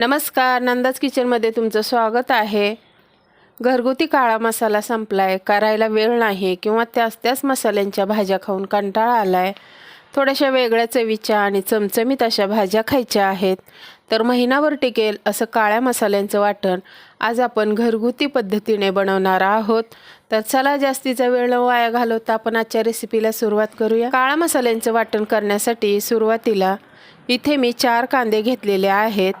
नमस्कार नंदाज किचनमध्ये तुमचं स्वागत आहे. घरगुती काळा मसाला संपला आहे करायला वेळ नाही किंवा त्याच त्याच मसाल्यांच्या भाज्या खाऊन कंटाळा आला आहे थोड्याशा वेगळ्या चवीच्या आणि चमचमीत अशा भाज्या खायच्या आहेत. तर महिनाभर टिकेल असं काळ्या मसाल्यांचं वाटण आज आपण घरगुती पद्धतीने बनवणार आहोत. तर चला जास्तीचा वेळ न वाया घालवता आपण आजच्या रेसिपीला सुरुवात करूया. काळा मसाल्यांचं वाटण करण्यासाठी सुरुवातीला इथे मी चार कांदे घेतलेले आहेत.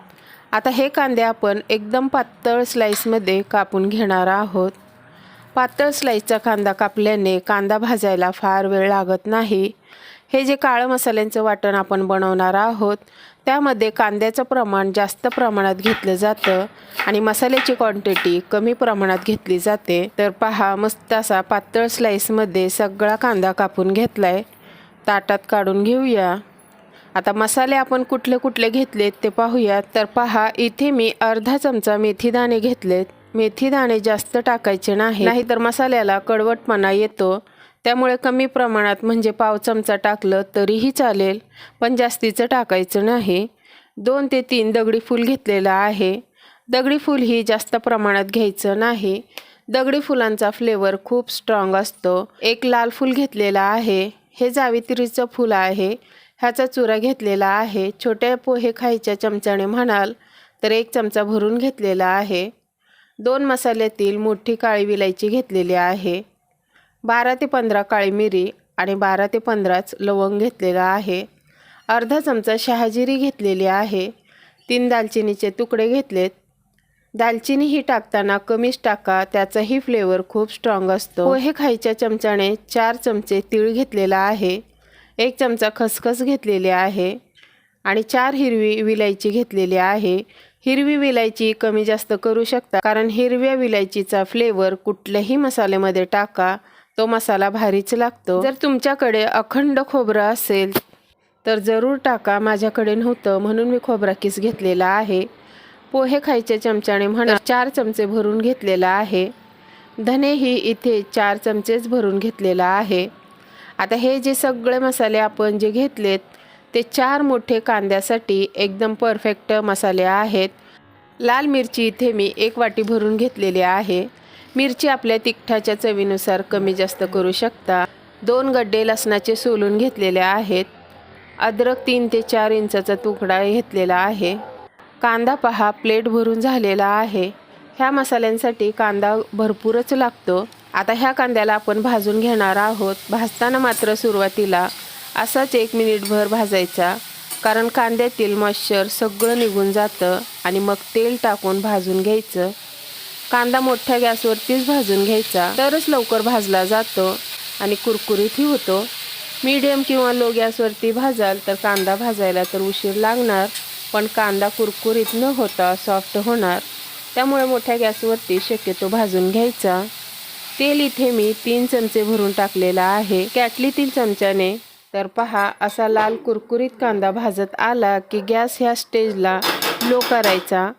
आता हे कांदे आपण एकदम पातळ स्लाईसमध्ये कापून घेणार आहोत. पातळ स्लाईसचा कांदा कापल्याने कांदा भाजायला फार वेळ लागत नाही. हे जे काळं मसाल्यांचं वाटण आपण बनवणार आहोत त्यामध्ये कांद्याचं प्रमाण जास्त प्रमाणात घेतलं जातं आणि मसाल्याची क्वांटिटी कमी प्रमाणात घेतली जाते. तर पहा मस्त असा पातळ स्लाईसमध्ये सगळा कांदा कापून घेतला आहे ताटात काढून घेऊया. आता मसाले आपण कुठले कुठले घेतलेत ते पाहूयात. तर पहा इथे मी अर्धा चमचा मेथी दाणे घेतलेत. मेथी दाणे जास्त टाकायचे नाही नाहीतर मसाल्याला कडवटपणा येतो. त्यामुळे कमी प्रमाणात म्हणजे पाव चमचा टाकलं तरीही चालेल पण जास्तीचं टाकायचं नाही. दोन ते तीन दगडी फूल घेतलेलं आहे. दगडी फूल ही जास्त प्रमाणात घ्यायचं नाही. दगडी फुलांचा फ्लेवर खूप स्ट्रॉंग असतो. एक लाल फूल घेतलेला आहे. हे जावित्रीचं फूल आहे. ह्याचा चुरा घेतलेला आहे. छोटे पोहे खायच्या चमच्याने म्हणाल तर एक चमचा भरून घेतलेला आहे. दोन मसाल्यातील मोठी काळी विलायची घेतलेली आहे. बारा ते पंधरा काळी मिरी आणि बारा ते पंधराच लवंग घेतलेला आहे. अर्धा चमचा शहाजिरी घेतलेली आहे. तीन दालचिनीचे तुकडे घेतलेत. दालचिनी ही टाकताना कमीच टाका त्याचाही फ्लेवर खूप स्ट्रॉंग असतो. पोहे खायच्या चमच्याने चार चमचे तीळ घेतलेला आहे. एक चमचा खसखस घेतलेली आहे आणि चार हिरवी विलायची घेतलेली आहे. हिरवी विलायची कमी जास्त करू शकता कारण हिरव्या विलायचीचा फ्लेवर कुठल्याही मसाल्यामध्ये टाका तो मसाला भारीच लागतो. जर तुमच्याकडे अखंड खोबरं असेल तर जरूर टाका. माझ्याकडे नव्हतं म्हणून मी खोबरा किस घेतलेला आहे. पोहे खायच्या चमच्याने म्हणा चार चमचे भरून घेतलेला आहे. धने ही इथे चार चमचेच भरून घेतलेला आहे. आता हे जे सगळे मसाले आपण जे घेतलेत ते चार मोठे कांद्यासाठी एकदम परफेक्ट मसाले आहेत. लाल मिरची इथे मी एक वाटी भरून घेतलेली आहे. मिरची आपल्या तिखटाच्या चवीनुसार कमी जास्त करू शकता. दोन गड्डे लसणाचे सोलून घेतलेले आहेत. अद्रक तीन ते चार इंचाचा तुकडा घेतलेला आहे. कांदा पहा प्लेट भरून झालेला आहे. ह्या मसाल्यांसाठी कांदा भरपूरच लागतो. आता ह्या कांद्याला आपण भाजून घेणार आहोत. भाजताना मात्र सुरुवातीला असाच एक मिनिटभर भाजायचा. कारण कांद्यातील मॉइश्चर सगळं निघून जातं आणि मग तेल टाकून भाजून घ्यायचं. कांदा मोठ्या गॅसवरतीच भाजून घ्यायचा. तरच लवकर भाजला जातो आणि कुरकुरीतही होतो. मीडियम किंवा लो गॅसवरती भाजाल तर कांदा भाजायला तर उशीर लागणार. पण कांदा कुरकुरीत न होता सॉफ्ट होणार. त्यामुळे मोठ्या गॅसवरती शक्यतो भाजून घ्यायचा. तेल इथे मी तीन चमचे भरून टाकलेला आहे. कॅटलीतील चमच्याने तर पहा असा लाल कुरकुरीत कांदा भाजत आला की गॅस ह्या स्टेजला लो करायचा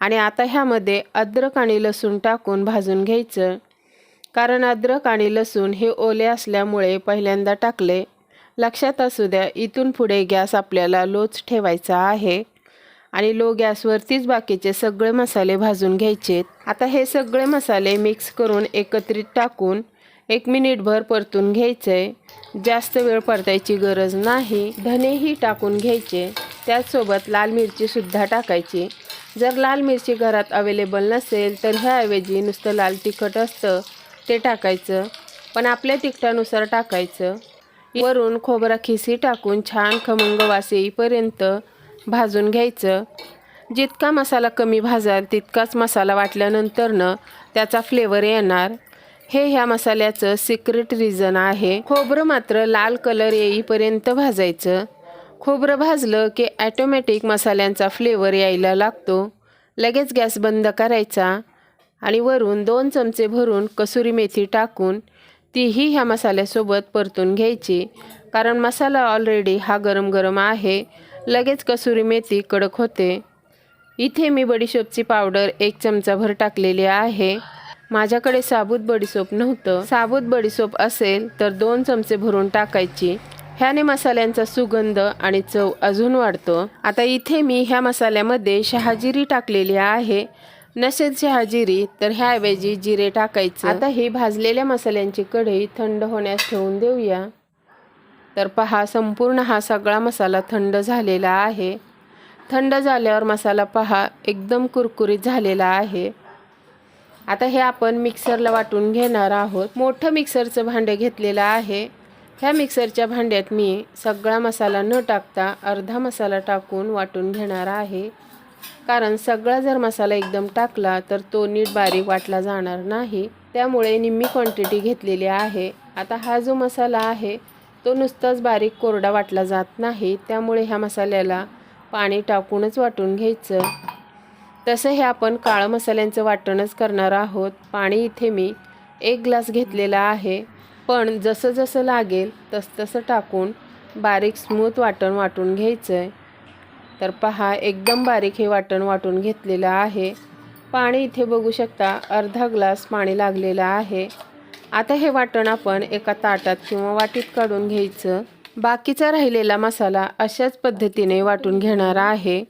आणि आता ह्यामध्ये अद्रक आणि लसूण टाकून भाजून घ्यायचं. कारण अद्रक आणि लसूण हे ओले असल्यामुळे पहिल्यांदा टाकले. लक्षात असू द्या इथून पुढे गॅस आपल्याला लोच ठेवायचा आहे. आणि लो गॅसवरतीच बाकीचे सगळे मसाले भाजून घ्यायचेत आता हे सगळे मसाले मिक्स करून एकत्रित टाकून एक मिनिटभर परतून घ्यायचे. जास्त वेळ परतायची गरज नाही. धनेही टाकून घ्यायचे. त्याचसोबत लाल मिरचीसुद्धा टाकायची. जर लाल मिरची घरात अवेलेबल नसेल तर ह्याऐवजी नुसतं लाल तिखट असतं ते टाकायचं. पण आपल्या तिखटानुसार टाकायचं. वरून खोबरा खिसी टाकून छान खमंग वास येईपर्यंत भाजून घ्यायचं. जितका मसाला कमी भाजाल तितकाच मसाला वाटल्यानंतरनं त्याचा फ्लेवर येणार. हे ह्या मसाल्याचं सिक्रेट रिझन आहे. खोबरं मात्र लाल कलर येईपर्यंत भाजायचं. खोबरं भाजलं की ॲटोमॅटिक मसाल्यांचा फ्लेवर यायला लागतो. लगेच गॅस बंद करायचा आणि वरून दोन चमचे भरून कसुरी मेथी टाकून तीही ह्या मसाल्यासोबत परतून घ्यायची. कारण मसाला ऑलरेडी हा गरम गरम आहे. लगेच कसुरी मेथी कडक होते. इथे मी बडीशोपची पावडर एक चमचाभर टाकलेली आहे. माझ्याकडे साबूत बडीसोप नव्हतं. साबूत बडीसोप असेल तर दोन चमचे भरून टाकायची. ह्याने मसाल्यांचा सुगंध आणि चव अजून वाढतो. आता इथे मी ह्या मसाल्यामध्ये शहाजिरी टाकलेली आहे. नसेल शहाजिरी तर ह्याऐवजी जिरे टाकायचे. आता ही भाजलेल्या मसाल्यांची कढई थंड होण्यास ठेवून देऊया. तर पहा संपूर्ण हा सगळा मसाला थंड झालेला आहे. थंड झाल्यावर मसाला पहा एकदम कुरकुरीत झालेला आहे. आता हे आपण मिक्सरला वाटून घेणार आहोत. मोठं मिक्सरचं भांडे घेतलेलं आहे. ह्या मिक्सरच्या भांड्यात मी सगळा मसाला न टाकता अर्धा मसाला टाकून वाटून घेणार आहे. कारण सगळा जर मसाला एकदम टाकला तर तो नीट बारीक वाटला जाणार नाही. त्यामुळे निम्मी क्वांटिटी घेतलेली आहे. आता हा जो मसाला आहे तो नुसताच बारीक कोरडा वाटला जात नाही त्यामुळे ह्या मसाल्याला पाणी टाकूनच वाटून घ्यायचं. तसं हे आपण काळं मसाल्यांचं वाटणच करणार आहोत. पाणी इथे मी एक ग्लास घेतलेला आहे. पण जसं जसं लागेल तसं तसं टाकून बारीक स्मूथ वाटण वाटून घ्यायचं आहे तर पहा एकदम बारीक हे वाटण वाटून घेतलेलं आहे. पाणी इथे बघू शकता अर्धा ग्लास पाणी लागलेलं आहे. आता हे वाटण आपण एका ताटात किंवा वाटीत काढून घ्यायचं. बाकीचा राहिलेला मसाला अशाच पद्धतीने वाटून घेणार आहे.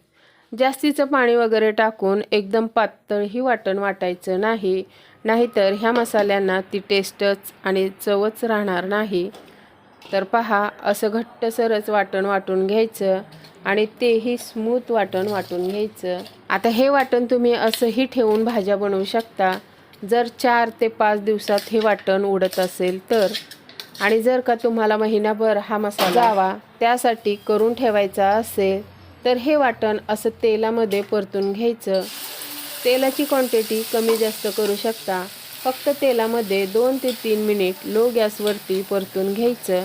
जास्तीचं पाणी वगैरे टाकून एकदम पातळही वाटण वाटायचं नाही. नाहीतर ह्या मसाल्यांना ती टेस्टच आणि चवच राहणार नाही. तर पहा असं घट्टसरच वाटण वाटून घ्यायचं आणि तेही स्मूथ वाटण वाटून घ्यायचं. आता हे वाटण तुम्ही असंही ठेवून भाज्या बनवू शकता. जर चार ते पाच दिवसात हे वाटण उडत असेल तर? आणि जर का तुम्हाला महिनाभर हा मसाला जावा त्यासाठी करून ठेवायचा असेल तर हे वाटण असं तेलामध्ये परतून घ्यायचं. तेलाची क्वांटिटी कमी जास्त करू शकता. फक्त तेलामध्ये दोन ते तीन मिनिट लो गॅसवरती परतून घ्यायचं.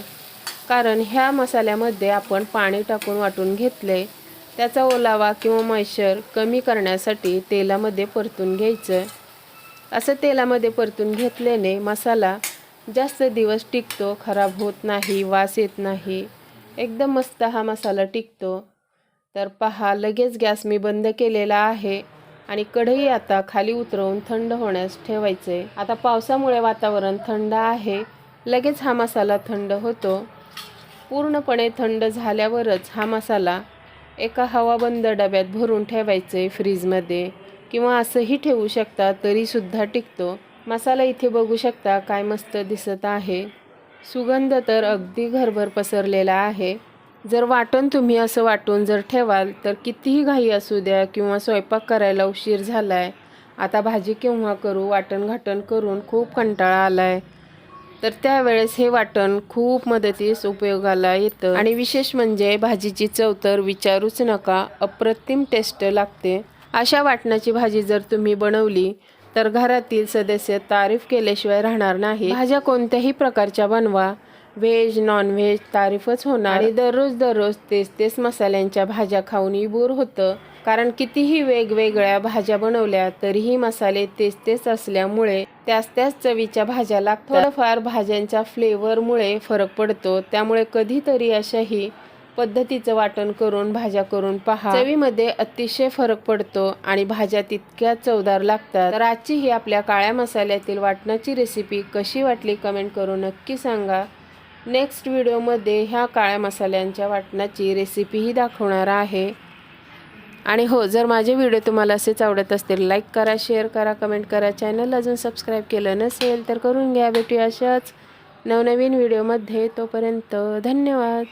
कारण ह्या मसाल्यामध्ये आपण पाणी टाकून वाटून घेतले त्याचा ओलावा किंवा मैशर कमी करण्यासाठी तेलामध्ये परतून घ्यायचं. असं तेलामध्ये परतून घेतल्याने मसाला जास्त दिवस टिकतो खराब होत नाही वास येत नाही. एकदम मस्त हा मसाला टिकतो. तर पहा लगेच गॅस मी बंद केलेला आहे आणि कढई आता खाली उतरवून थंड होण्यास ठेवायचे आता पावसामुळे वातावरण थंड आहे. लगेच हा मसाला थंड होतो. पूर्णपणे थंड झाल्यावरच हा मसाला एका हवाबंद डब्यात भरून ठेवायचे फ्रीजमध्ये. किंवा असंही ठेवू शकता तरीसुद्धा टिकतो. मसाला इथे बघू शकता काय मस्त दिसत आहे. सुगंध तर अगदी घरभर पसरलेला आहे. जर वाटण तुम्ही असं वाटून जर ठेवाल तर कितीही घाई असू द्या किंवा स्वयंपाक करायला उशीर झाला आहे आता भाजी केव्हा करू वाटण घाटण करून खूप कंटाळा आला आहे तर त्यावेळेस हे वाटण खूप मदतीस उपयोगाला येतं. आणि विशेष म्हणजे भाजीची चव तर विचारूच नका अप्रतिम टेस्ट लागते. अशा वाटणाची भाजी जर तुम्ही बनवली तर घरातील सदस्य तारीफ केल्याशिवाय राहणार नाही भाज्या कोणत्याही प्रकारच्या बनवा. व्हेज नॉनव्हेज तारीफच होणार. आणि दररोज दररोज तेच तेच मसाल्यांच्या भाज्या खाऊनही बोर होतं. कारण कितीही वेगवेगळ्या भाज्या बनवल्या तरीही मसाले तेच तेच असल्यामुळे त्याच त्याच चवीच्या भाज्या लागतात. थोडंफार भाज्यांच्या फ्लेवरमुळे फरक पडतो. त्यामुळे कधीतरी अशाही पद्धतीचं वाटण करून भाज्या करून पहा. चवीमध्ये अतिशय फरक पडतो आणि भाज्या तितक्या चवदार लागतात. तर आजची ही आपल्या काळ्या मसाल्यातील वाटणाची रेसिपी कशी वाटली कमेंट करून नक्की सांगा. नेक्स्ट व्हिडिओमध्ये ह्या काळ्या मसाल्यांच्या वाटणाची रेसिपीही दाखवणार आहे. आणि हो जर माझे व्हिडिओ तुम्हाला असेच आवडत असतील लाईक करा शेअर करा कमेंट करा. चॅनल अजून सबस्क्राईब केलं नसेल तर करून घ्या. भेटूया अशाच नवनवीन व्हिडिओमध्ये तोपर्यंत धन्यवाद.